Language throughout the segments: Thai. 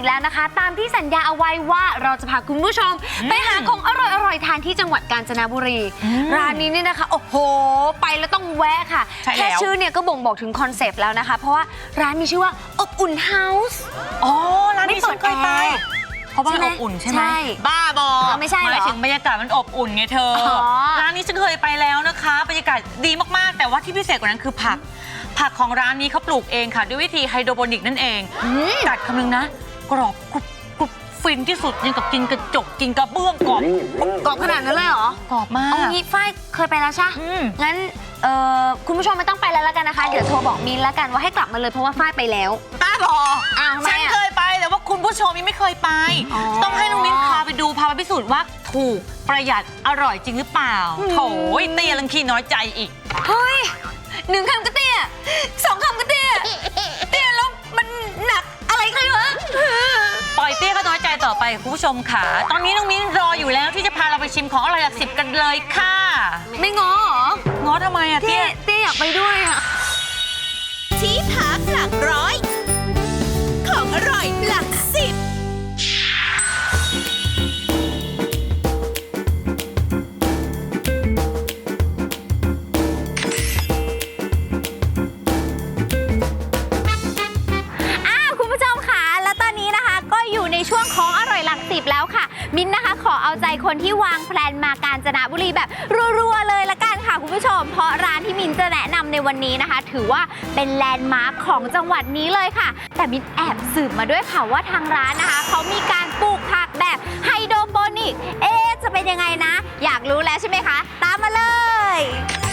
อีกแล้วนะคะ ตามที่สัญญาเอาไว้ว่าเราจะพาคุณผู้ชม ไปหาของอร่อยๆทานที่จังหวัดกาญจนบุรีอืมร้านนี้เนี่ยนะคะ โอ้โห ไปแล้วต้องแวะค่ะ ใช่แล้ว แค่ชื่อเนี่ยก็บ่งบอกถึงคอนเซปต์แล้วนะคะ เพราะว่าร้านมีชื่อว่าอบอุ่นเฮาส์ อ๋อร้านไม่นี้เปิฉัดนเคยไปแอร์เพราะว่ามันใช่อไหมบอุ่นใช่ไหมใช่บ้าบออ๋อไม่ใช่เหรอหมายถึงบรรยากาศมันอบอุ่นไงเธอออ ร้านนี้ฉันเคยไปแล้วนะคะ บรรยากาศดีมากๆ แต่ว่าที่พิเศษกว่านั้นคือผัก ผักของร้านนี้เขาปลูกเองค่ะ ด้วยวิธีไฮโดรโปนิกนั่นเองอืมกัดคำนึงนะ กรอบกรุบกรุบฟินที่สุดยังกับกินกระจกกินกระเบื้องกรอบกรอบขนาดนั้นเลยเหรอกรอบมาเอาก งี้ฝ้ายเคยไปแล้วใช่อืม งั้นเอ่อคุณผู้ชมไม่ต้องไปแล้วแล้วกันนะคะ เดี๋ยวโทรบอกมินแล้วกันว่าให้กลับมาเลยเพราะว่าฝ้ายไปแล้วบ้าบออ้าวทำไมฉันอะเคยไปแต่ว่าคุณผู้ชมยังไม่เคยไป อ๋อ ต้องให้น้องมิ้นพาไปดูพาไปพิสูจน์ว่าถูกประหยัดอร่อยจริงหรือเปล่าอืมโถยเตี้ยลังคีน้อยใจอีก เฮ้ยหนึ่งคำก็เตี้ยสองคำก็เตี้ย ปล่อยเตี้ยก็น้อยใจต่อไปคุณผู้ชมค่ะ ตอนนี้น้องมิ้นรออยู่แล้วที่จะพาเราไปชิมของอร่อยหลักสิบกันเลยค่ะ ไม่ง้อเหรอง้อทำไมอะเตี้เตี้ย ยเตี้ยอยากไปด้วยอะ ที่พักหลักร้อย ของอร่อยหลัก ใจคนที่วางแพลนมากาญจนบุรีแบบรัวๆเลยละกันค่ะคุณผู้ชม เพราะร้านที่มินจะแนะนำในวันนี้นะคะ ถือว่าเป็นแลนด์มาร์คของจังหวัดนี้เลยค่ะ แต่มินแอบสืบมาด้วยค่ะว่าทางร้านนะคะเขามีการปลูกผักแบบไฮโดรโปนิก เอ๊จะเป็นยังไงนะ อยากรู้แล้วใช่ไหมคะ ตามมาเลย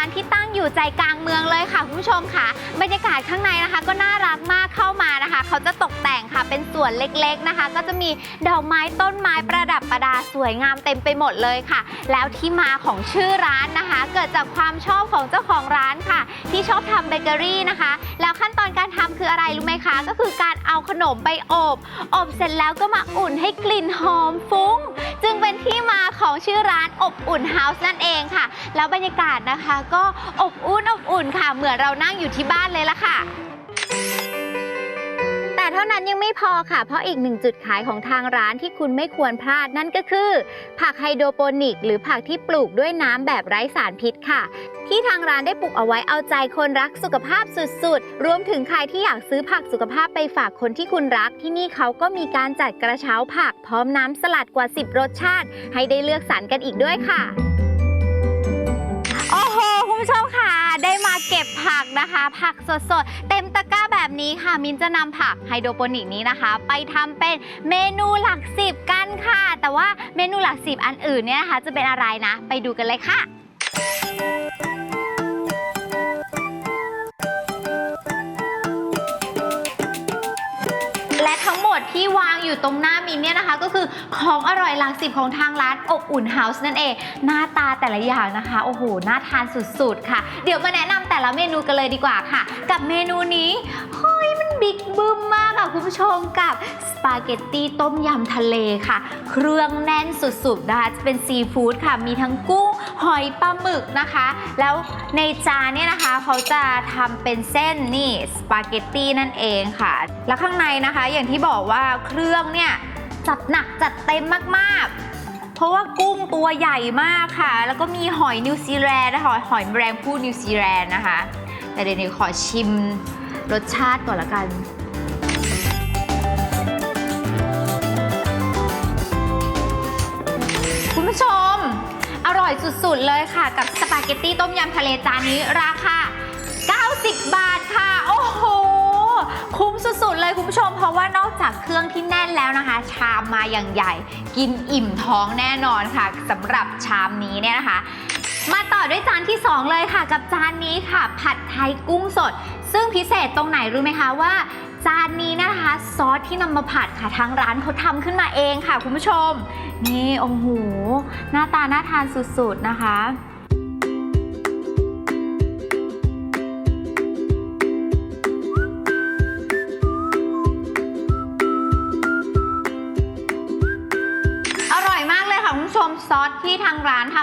ร้านที่ตั้งอยู่ใจกลางเมืองเลยค่ะคุณผู้ชมค่ะ บรรยากาศข้างในนะคะ ก็น่ารักมากเข้ามานะคะ เขาจะตกแต่งค่ะเป็นสวนเล็กๆนะคะ ก็จะมีดอกไม้ต้นไม้ประดับประดาสวยงามเต็มไปหมดเลยค่ะ แล้วที่มาของชื่อร้านนะคะ เกิดจากความชอบของเจ้าของร้านค่ะ ที่ชอบทำเบเกอรี่นะคะ แล้วขั้นตอนการทำคืออะไรรู้ไหมคะ ก็คือการเอาขนมไปอบ อบเสร็จแล้วก็มาอุ่นให้กลิ่นหอมฟุ้ง จึงเป็นที่มาของชื่อร้านอบอุ่นเฮาส์นั่นเองค่ะ แล้วบรรยากาศนะคะ ก็อบอุ่นอบอุ่นค่ะ เหมือนเรานั่งอยู่ที่บ้านเลยละค่ะแต่เท่านั้นยังไม่พอค่ะ เพราะอีกหนึ่งจุดขายของทางร้านที่คุณไม่ควรพลาดนั่นก็คือ ผักไฮโดรโปนิก หรือผักที่ปลูกด้วยน้ำแบบไร้สารพิษค่ะ ที่ทางร้านได้ปลูกเอาไว้เอาใจคนรักสุขภาพสุดๆ รวมถึงใครที่อยากซื้อผักสุขภาพไปฝากคนที่คุณรัก ที่นี่เขาก็มีการจัดกระเช้าผักพร้อมน้ำสลัดกว่า 10 รสชาติ ให้ได้เลือกสรรกันอีกด้วยค่ะโอ้โหคุณผู้ชมค่ะ ได้มาเก็บผักนะคะ ผักสดๆ เต็มตะกร้าแบบนี้ค่ะ มินจะนำผักไฮโดรโปนิกนี้นะคะ ไปทำเป็นเมนูหลักสิบกันค่ะ แต่ว่าเมนูหลักสิบอันอื่นเนี่ยนะคะ จะเป็นอะไรนะ ไปดูกันเลยค่ะ ดที่วางอยู่ตรงหน้ามินเนี่ยนะคะ ก็คือของอร่อยหลักสิบของทางร้านอบอุ่นเฮาส์นั่นเอง หน้าตาแต่ละอย่างนะคะ โอ้โห น่าทานสุดๆ ค่ะ เดี๋ยวมาแนะนำแต่ละเมนูกันเลยดีกว่าค่ะ กับเมนูนี้เฮ บิ๊กบึ้มมากค่ะคุณผู้ชมกับสปาเกตตี้ต้มยำทะเลค่ะ เครื่องแน่นสุดๆนะคะจะเป็นซีฟู้ดค่ะ มีทั้งกุ้งหอยปลาหมึกนะคะ แล้วในจานเนี่ยนะคะเขาจะทำเป็นเส้นนี่สปาเกตตี้นั่นเองค่ะ แล้วข้างในนะคะอย่างที่บอกว่าเครื่องเนี่ยจัดหนักจัดเต็มมากๆ เพราะว่ากุ้งตัวใหญ่มากค่ะ แล้วก็มีหอยนิวซีแลนด์นะคะหอยแมลงภู่นิวซีแลนด์นะคะ แต่เดี๋ยวนี้ขอชิม รสชาติก่อนละกัน คุณผู้ชม อร่อยสุดๆเลยค่ะ กับสปาเกตตี้ต้มยำทะเลจานนี้ราคา 90 บาทค่ะ โอ้โห คุ้มสุดๆเลยคุณผู้ชม เพราะว่านอกจากเครื่องที่แน่นแล้วนะคะ ชามมาอย่างใหญ่ กินอิ่มท้องแน่นอนค่ะสำหรับชามนี้เนี่ยนะคะมาต่อด้วยจานที่ 2 เลยค่ะ กับจานนี้ค่ะ ผัดไทยกุ้งสด ซึ่งพิเศษตรงไหนรู้ไหมคะว่า จานนี้นะคะซอสที่นำมาผัดค่ะทางร้านเขาทำขึ้นมาเองค่ะคุณผู้ชม นี่โอ้โหหน้าตาน่าทานสุดๆนะคะอร่อยมากเลยค่ะคุณ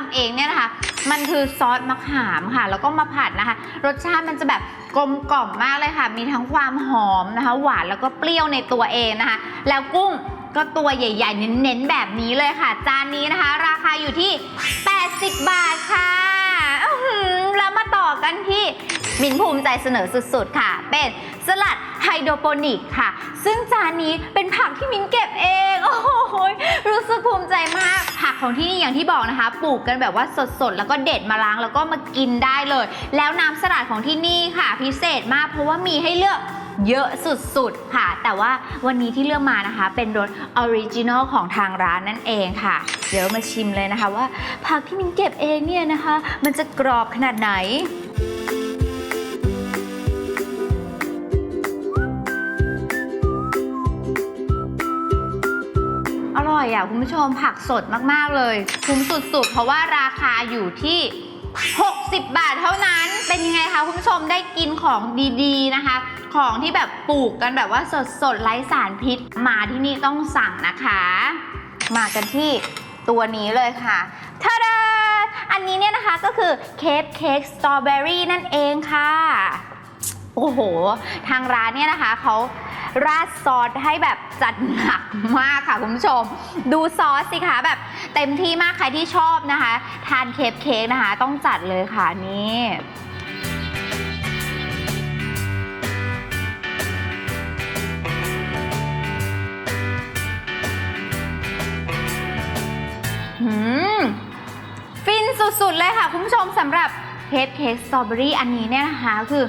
ำเองเนี่ยนะคะ มันคือซอสมะขามค่ะ แล้วก็มาผัดนะคะ รสชาติมันจะแบบ ลมกล่อมมากเลยค่ะ มีทั้งความหอมนะคะ หวานแล้วก็เปรี้ยวในตัวเองนะคะ แล้วกุ้งก็ตัวใหญ่ๆ เน้นๆ แบบนี้เลยค่ะ จานนี้นะคะ ราคาอยู่ที่ 80 บาทค่ะแล้วมาต่อกันที่ มินภูมิใจเสนอสุดๆ ค่ะ เป็นสลัดไฮโดรโปนิกค่ะ ซึ่งจานนี้เป็นผักที่มินเก็บเอง โอ้โหรู้สึกภูมิใจมาก ผักของที่นี่อย่างที่บอกนะคะ ปลูกกันแบบว่าสดๆ แล้วก็เด็ดมาล้างแล้วก็มากินได้เลย แล้วน้ำสลัดของที่นี่ค่ะ พิเศษมากเพราะว่ามีให้เลือกเยอะสุดๆ ค่ะ แต่ว่าวันนี้ที่เลือกมานะคะ เป็นรสออริจินอลของทางร้านนั่นเองค่ะ เดี๋ยวมาชิมเลยนะคะว่าผักที่มินเก็บเองเนี่ยนะคะ มันจะกรอบขนาดไหน อยอะคุณผู้ชมผักสดมาก ๆ เลย คุ้มสุด ๆ เพราะว่าราคาอยู่ที่ 60 บาทเท่านั้น เป็นยังไงคะคุณผู้ชมได้กินของดีๆนะคะ ของที่แบบปลูกกันแบบว่าสดๆไร้สารพิษ มาที่นี่ต้องสั่งนะคะ มากันที่ตัวนี้เลยค่ะทาดาอันนี้เนี่ยนะคะก็คือเคปเค้กสตรอเบอรี่นั่นเองค่ะ โอ้โห ทางร้านเนี่ยนะคะเขา ราดซอสให้แบบจัดหนักมากค่ะคุณผู้ชม ดูซอสสิคะแบบเต็มที่มากใครที่ชอบนะคะ ทานเคปเค้กนะคะ ต้องจัดเลยค่ะนี่หืมฟินสุดๆเลยค่ะ คุณผู้ชมสำหรับเคปเค้กสตรอเบอรี่อันนี้เนี่ยนะคะ คือ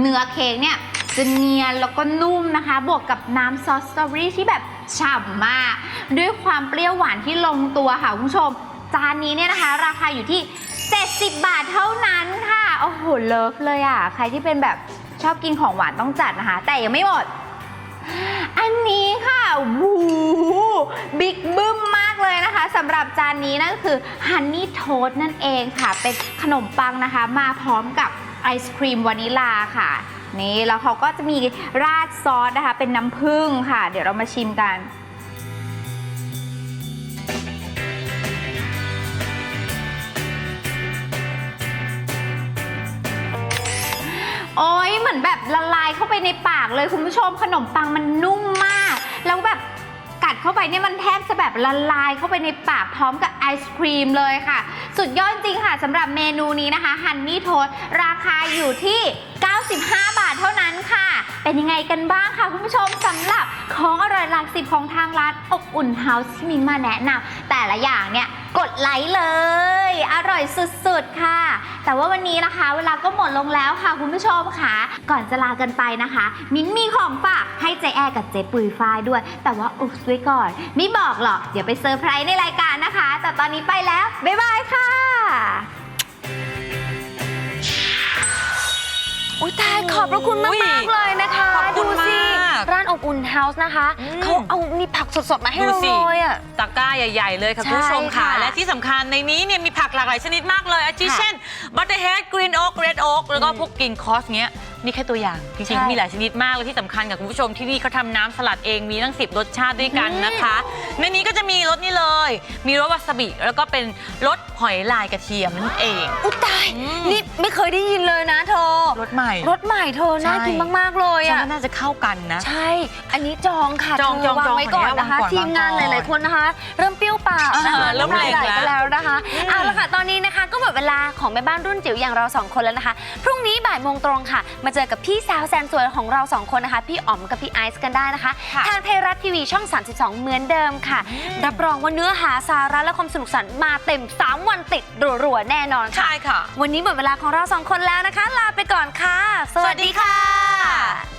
เนื้อเค้กเนี่ย จะเนียนแล้วก็นุ่มนะคะ บวกกับน้ำซอสสตรอเบอรี่ที่แบบฉ่ำมาก ด้วยความเปรี้ยวหวานที่ลงตัวค่ะคุณผู้ชม จานนี้เนี่ยนะคะ ราคาอยู่ที่ 70 บาทเท่านั้นค่ะ โอ้โห เลิฟเลยอะ ใครที่เป็นแบบชอบกินของหวานต้องจัดนะคะ แต่ยังไม่หมด อันนี้ค่ะวูบิ๊กบึ้มมากเลยนะคะสำหรับจานนี้นั่นก็คือฮันนี่โทสนั่นเองค่ะ เป็นขนมปังนะคะ มาพร้อมกับไอศครีมวานิลาค่ะ นี่แล้วเขาก็จะมีราดซอสนะคะ เป็นน้ำผึ้งค่ะ เดี๋ยวเรามาชิมกันโอ้ยเหมือนแบบละลายเข้าไปในปากเลยคุณผู้ชมขนมปังมันนุ่มมาก แล้วแบบ เข้าไปเนี่ยมันแทบจะแบบละลายเข้าไปในปากพร้อมกับไอศครีมเลยค่ะ สุดยอดจริงค่ะสำหรับเมนูนี้นะคะฮันนี่โทสราคาอยู่ที่ 95 บาทเท่านั้นค่ะ เป็นยังไงกันบ้างคะคุณผู้ชมส ของอร่อยหลักสิบของทางร้านอบอุ่นเฮาส์ที่มินมาแนะนำแต่ละอย่างเนี่ยกดไลค์เลย อร่อยสุดๆค่ะ แต่ว่าวันนี้นะคะ เวลาก็หมดลงแล้วค่ะคุณผู้ชมค่ะ ก่อนจะลากันไปนะคะ มิ้นมีของฝากให้เจแอร์กับเจปุยฝ้ายด้วย แต่ว่าอุบไว้ก่อน ไม่บอกหรอก เดี๋ยวไปเซอร์ไพรส์ในรายการนะคะ แต่ตอนนี้ไปแล้ว บ๊ายบายค่ะอุ้ยตายขอบพระคุณมากอุ๊ยมากๆเลยนะคะขอบคุณดูสิมาก ร้านอบอุ่นเฮาส์นะคะ อืม เขาเอามีผักสดๆ มาให้ดูเราสิเลยอะ ตะกร้าใหญ่ ๆ เลยค่ะใช่คุณผู้ชมค่ะ ค่ะและที่สำคัญในนี้เนี่ยมีผักหลากหลายชนิดมากเลยอาทิค่ะเช่นบัตเตอร์เฮดกรีนโอ๊กเรดโอ๊กแล้วก็พวกกรีนคอสเงี้ยนี่แค่ตัวอย่างจริงใช่ ๆมีหลายชนิดมากเลยที่สำคัญกับคุณผู้ชมที่นี่เขาทำน้ำสลัดเองมีตั้ง 10 รสชาติด้วยกันนะคะ ในนี้ก็จะมีรสนี่เลย มีรสวาซาบิแล้วก็เป็นรสหอยลายกระเทียมนั่นเอง อุ้ยตายอืมนี่ไม่เคยได้ยินเลยนะเธอ รสใหม่รสใหม่เธอน่าใช่ กินมากๆเลยฉันอะ ว่าน่าจะเข้ากันนะ ใช่ อันนี้จองค่ะจองเธจองวางจองไว้ก่อนขออนุญาตนะคะวางก่อนทีมงานวางก่อนหลายๆคนนะคะ เริ่มเปรี้ยวปากนะคะอ่าเริ่มน้ำลายไหลเล็งกันแล้วแล้วนะคะอืมเอาละค่ะ ตอนนี้นะคะ ก็หมดเวลาของแม่บ้านรุ่นจิ๋วอย่างเราสองคนแล้วนะคะ พรุ่งนี้บ่ายโมงตรงค่ะ มาเจอกับพี่สาวแสนสวยของเราสองคนนะคะ พี่อ๋อมกับพี่ไอซ์กันได้นะคะ ค่ะ ทางไทยรัฐทีวีช่อง 32 เหมือนเดิมค่ะ รับรองว่าเนื้อหาสาระและความสนุกสนานมาเต็ม 3 วันติดรัวๆแน่นอนค่ะ ใช่ค่ะ วันนี้หมดเวลาของเราสองคนแล้วนะคะ ลาไปก่อนค่ะ สวัสดีค่ะ